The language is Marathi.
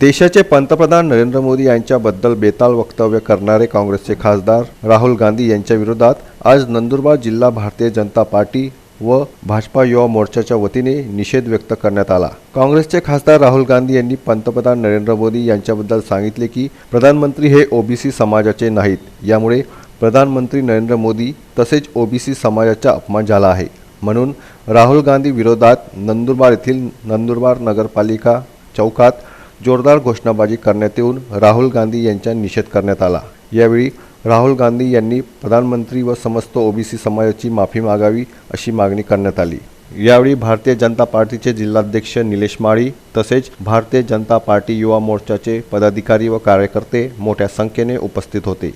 देशाचे पंतप्रधान नरेंद्र मोदी यांच्याबद्दल बेताल वक्तव्य करणारे काँग्रेसचे खासदार राहुल गांधी यांच्या विरोधात आज नंदुरबार जिल्हा भारतीय जनता पार्टी व भाजपा युवा मोर्चाच्या वतीने निषेध व्यक्त करण्यात आला. काँग्रेसचे खासदार राहुल गांधी यांनी पंतप्रधान नरेंद्र मोदी यांच्याबद्दल सांगितले की प्रधानमंत्री हे ओबीसी समाजाचे नाहीत. यामुळे प्रधानमंत्री नरेंद्र मोदी तसेच ओबीसी समाजाचा अपमान झाला आहे. म्हणून राहुल गांधी विरोधात नंदुरबार येथील नंदुरबार नगरपालिका चौकात जोरदार घोषणाबाजी करण्यात येऊन राहुल गांधी यांचा निषेध करण्यात आला. यावेळी राहुल गांधी यांनी प्रधानमंत्री व समस्त ओबीसी समाजाची माफी मागावी अशी मागणी करण्यात आली. यावेळी भारतीय जनता पार्टीचे जिल्हाध्यक्ष निलेश माळी तसेच भारतीय जनता पार्टी युवा मोर्चाचे पदाधिकारी व कार्यकर्ते मोठ्या संख्येने उपस्थित होते.